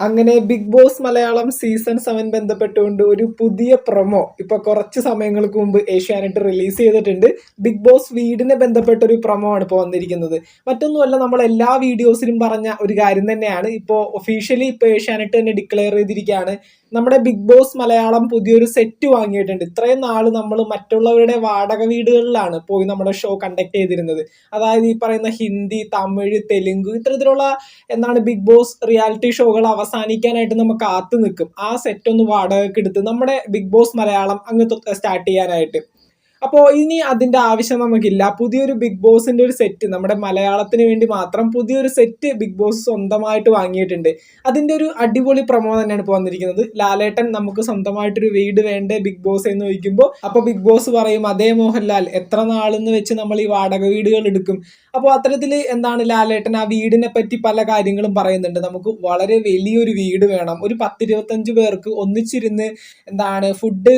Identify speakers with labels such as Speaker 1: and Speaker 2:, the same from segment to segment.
Speaker 1: അങ്ങനെ Bigg Boss Malayalam season seven ബന്ധപ്പെട്ടുകൊണ്ട് ഒരു പുതിയ പ്രൊമോ ഇപ്പൊ കുറച്ച് സമയങ്ങൾക്ക് മുമ്പ് ഏഷ്യാനെറ്റ് റിലീസ് ചെയ്തിട്ടുണ്ട്. ബിഗ് ബോസ് വീടിനെ ബന്ധപ്പെട്ട ഒരു പ്രൊമോ ആണ് ഇപ്പോൾ വന്നിരിക്കുന്നത്. മറ്റൊന്നുമല്ല നമ്മൾ എല്ലാ വീഡിയോസിലും പറഞ്ഞ ഒരു കാര്യം തന്നെയാണ്. ഇപ്പോൾ ഒഫീഷ്യലി ഇപ്പോൾ ഏഷ്യാനെറ്റ് തന്നെ ഡിക്ലെയർ ചെയ്തിരിക്കുകയാണ്. നമ്മുടെ ബിഗ് ബോസ് മലയാളം പുതിയൊരു സെറ്റ് വാങ്ങിയിട്ടുണ്ട്. ഇത്രയും നാൾ നമ്മൾ മറ്റുള്ളവരുടെ വാടക വീടുകളിലാണ് പോയി നമ്മുടെ ഷോ കണ്ടക്ട് ചെയ്തിരുന്നത്. അതായത് ഈ പറയുന്ന ഹിന്ദി തമിഴ് തെലുങ്ക് ഇത്തരത്തിലുള്ള എന്താണ് ബിഗ് ബോസ് റിയാലിറ്റി ഷോകൾ അവസാനിക്കാനായിട്ട് നമ്മൾ കാത്തു നിൽക്കും. ആ സെറ്റ് ഒന്ന് വാടകയ്ക്ക് എടുത്ത് നമ്മുടെ ബിഗ് ബോസ് മലയാളം അങ്ങ് സ്റ്റാർട്ട് ചെയ്യാനായിട്ട്. അപ്പോൾ ഇനി അതിന്റെ ആവശ്യം നമുക്കില്ല. പുതിയൊരു ബിഗ് ബോസിന്റെ ഒരു സെറ്റ് നമ്മുടെ മലയാളത്തിന് വേണ്ടി മാത്രം പുതിയൊരു സെറ്റ് ബിഗ് ബോസ് സ്വന്തമായിട്ട് വാങ്ങിയിട്ടുണ്ട്. അതിന്റെ ഒരു അടിപൊളി പ്രമോ തന്നെയാണ് ഇപ്പോൾ വന്നിരിക്കുന്നത്. ലാലേട്ടൻ നമുക്ക് സ്വന്തമായിട്ടൊരു വീട് വേണ്ടേ ബിഗ് ബോസ് എന്ന് ചോദിക്കുമ്പോൾ അപ്പോൾ ബിഗ് ബോസ് പറയും അതേ മോഹൻലാൽ എത്ര നാളെന്ന് വെച്ച് നമ്മൾ ഈ വാടക വീടുകൾ എടുക്കും? അപ്പോൾ അത്തരത്തിൽ എന്താണ് ലാലേട്ടൻ ആ വീടിനെ പറ്റി പല കാര്യങ്ങളും പറയുന്നുണ്ട്. നമുക്ക് വളരെ വലിയൊരു വീട് വേണം. ഒരു പത്തിരുപത്തഞ്ച് പേർക്ക് ഒന്നിച്ചിരുന്ന് എന്താണ് ഫുഡ്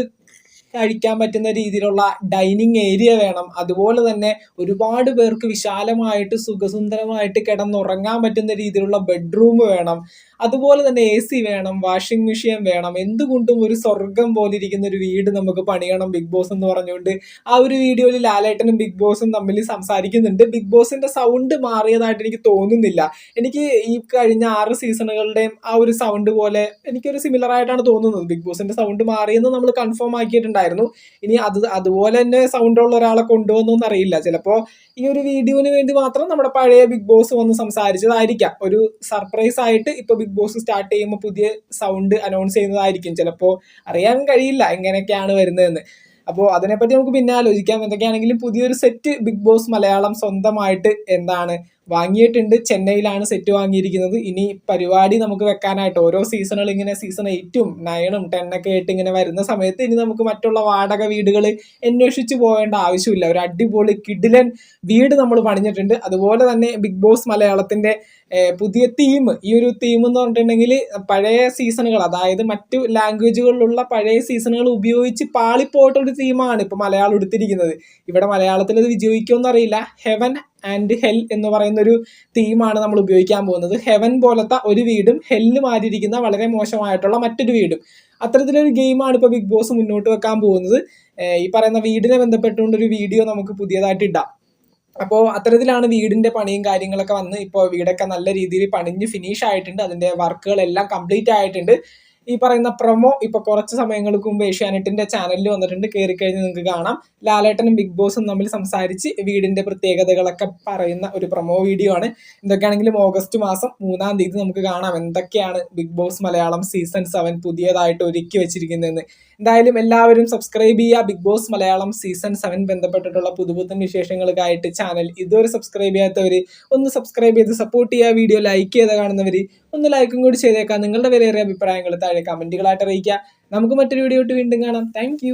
Speaker 1: കഴിക്കാൻ പറ്റുന്ന രീതിയിലുള്ള ഡൈനിങ് ഏരിയ വേണം. അതുപോലെ തന്നെ ഒരുപാട് പേർക്ക് വിശാലമായിട്ട് സുഖസുന്ദരമായിട്ട് കിടന്നുറങ്ങാൻ പറ്റുന്ന രീതിയിലുള്ള ബെഡ്റൂം വേണം. അതുപോലെ തന്നെ എ സി വേണം വാഷിംഗ് മെഷീൻ വേണം. എന്തുകൊണ്ടും ഒരു സ്വർഗം പോലെ ഇരിക്കുന്ന ഒരു വീട് നമുക്ക് പണിയണം ബിഗ് ബോസ് എന്ന് പറഞ്ഞുകൊണ്ട്. ആ ഒരു വീഡിയോയിൽ ലാലേട്ടനും ബിഗ് ബോസും തമ്മിൽ സംസാരിക്കുന്നുണ്ട്. ബിഗ് ബോസിന്റെ സൗണ്ട് മാറിയതായിട്ട് എനിക്ക് തോന്നുന്നില്ല. എനിക്ക് ഈ കഴിഞ്ഞ ആറ് സീസണുകളുടെയും ആ ഒരു സൗണ്ട് പോലെ എനിക്കൊരു സിമിലർ ആയിട്ടാണ് തോന്നുന്നത്. ബിഗ് ബോസിന്റെ സൗണ്ട് മാറിയെന്ന് നമ്മൾ കൺഫേം ആക്കിയിട്ടുണ്ടായിരുന്നു ഇനി അത് അതുപോലെ തന്നെ സൗണ്ട് ഉള്ള ഒരാളെ കൊണ്ടുവന്നോന്ന് അറിയില്ല ചിലപ്പോൾ ഈ ഒരു വീഡിയോന് വേണ്ടി മാത്രം നമ്മുടെ പഴയ ബിഗ് ബോസ് വന്ന് സംസാരിച്ചതായിരിക്കാം. ഒരു സർപ്രൈസ് ആയിട്ട് ഇപ്പൊ ബിഗ് ബോസ് സ്റ്റാർട്ട് ചെയ്യുമ്പോൾ പുതിയ സൗണ്ട് അനൗൺസ് ചെയ്യുന്നതായിരിക്കും. ചിലപ്പോൾ അറിയാൻ കഴിയില്ല എങ്ങനെയൊക്കെയാണ് വരുന്നതെന്ന്. അപ്പോൾ അതിനെപ്പറ്റി നമുക്ക് പിന്നെ ആലോചിക്കാം. എന്തൊക്കെയാണെങ്കിലും പുതിയൊരു സെറ്റ് ബിഗ് ബോസ് മലയാളം സ്വന്തമായിട്ട് എന്താണ് വാങ്ങിയിട്ടുണ്ട്. ചെന്നൈയിലാണ് സെറ്റ് വാങ്ങിയിരിക്കുന്നത്. ഇനി പരിപാടി നമുക്ക് വെക്കാനായിട്ട് ഓരോ സീസണുകൾ ഇങ്ങനെ സീസൺ എയ്റ്റും നയനും ടെന്നൊക്കെ ആയിട്ട് ഇങ്ങനെ വരുന്ന സമയത്ത് ഇനി നമുക്ക് മറ്റുള്ള വാടക വീടുകൾ അന്വേഷിച്ച് പോകേണ്ട ആവശ്യമില്ല. ഒരു അടിപൊളി കിഡിലൻ വീട് നമ്മൾ പണിഞ്ഞിട്ടുണ്ട്. അതുപോലെ തന്നെ ബിഗ് ബോസ് മലയാളത്തിന്റെ പുതിയ തീം ഈ ഒരു തീം എന്ന് പറഞ്ഞിട്ടുണ്ടെങ്കിൽ പഴയ സീസണുകൾ അതായത് മറ്റു ലാംഗ്വേജുകളിലുള്ള പഴയ സീസണുകൾ ഉപയോഗിച്ച് പാളിപ്പോയിട്ടൊരു തീമാണ് ഇപ്പൊ മലയാളം എടുത്തിരിക്കുന്നത്. ഇവിടെ മലയാളത്തിൽ അത് വിജയിക്കുമെന്നറിയില്ല ഹെവൻ ആൻഡ് ഹെൽ എന്ന് പറയുന്ന ഒരു തീമാണ് നമ്മൾ ഉപയോഗിക്കാൻ പോകുന്നത്. ഹെവൻ പോലത്തെ ഒരു വീടും ഹെല്ല് മാറിയിരിക്കുന്ന വളരെ മോശമായിട്ടുള്ള മറ്റൊരു വീടും. അത്തരത്തിലൊരു ഗെയിമാണ് ഇപ്പോൾ ബിഗ് ബോസ് മുന്നോട്ട് വെക്കാൻ പോകുന്നത്. ഈ പറയുന്ന വീടിനെ ബന്ധപ്പെട്ടുകൊണ്ട് ഒരു വീഡിയോ നമുക്ക് പുതിയതായിട്ട് ഇടാം. അപ്പോൾ അത്തരത്തിലാണ് വീടിന്റെ പണിയും കാര്യങ്ങളൊക്കെ വന്ന് ഇപ്പോൾ വീടൊക്കെ നല്ല രീതിയിൽ പണിഞ്ഞ് ഫിനിഷ് ആയിട്ടുണ്ട്. അതിന്റെ വർക്കുകളെല്ലാം കംപ്ലീറ്റ് ആയിട്ടുണ്ട്. ഈ പറയുന്ന പ്രൊമോ ഇപ്പൊ കുറച്ച് സമയങ്ങൾക്ക് മുമ്പ് ഏഷ്യാനെറ്റിന്റെ ചാനലിൽ വന്നിട്ടുണ്ട് കയറി കഴിഞ്ഞ് നിങ്ങൾക്ക് കാണാം. ലാലേട്ടനും ബിഗ് ബോസും തമ്മിൽ സംസാരിച്ച് വീടിന്റെ പ്രത്യേകതകളൊക്കെ പറയുന്ന ഒരു പ്രൊമോ വീഡിയോ ആണ്. എന്തൊക്കെയാണെങ്കിലും ഓഗസ്റ്റ് മാസം മൂന്നാം തീയതി നമുക്ക് കാണാം. എന്തൊക്കെയാണ് Bigg Boss Malayalam season seven പുതിയതായിട്ട് ഒരുക്കി വെച്ചിരിക്കുന്നതെന്ന്. എന്തായാലും എല്ലാവരും സബ്സ്ക്രൈബ് ചെയ്യുക. Bigg Boss Malayalam season seven ബന്ധപ്പെട്ടിട്ടുള്ള പുതുപുത്തൻ വിശേഷങ്ങൾക്കായിട്ട് ചാനൽ ഇതുവരെ സബ്സ്ക്രൈബ് ചെയ്യാത്തവർ ഒന്ന് സബ്സ്ക്രൈബ് ചെയ്ത് സപ്പോർട്ട് ചെയ്യുക. വീഡിയോ ലൈക്ക് ചെയ്ത് കാണുന്നവർ ഒന്ന് ലൈക്കും കൂടി ചെയ്തേക്കാം നിങ്ങളുടെ വിലയേറിയ അഭിപ്രായങ്ങൾ താഴെ കമന്റുകളായിട്ട് അറിയിക്കുക. നമുക്ക് മറ്റൊരു വീഡിയോ വീണ്ടും കാണാം. താങ്ക്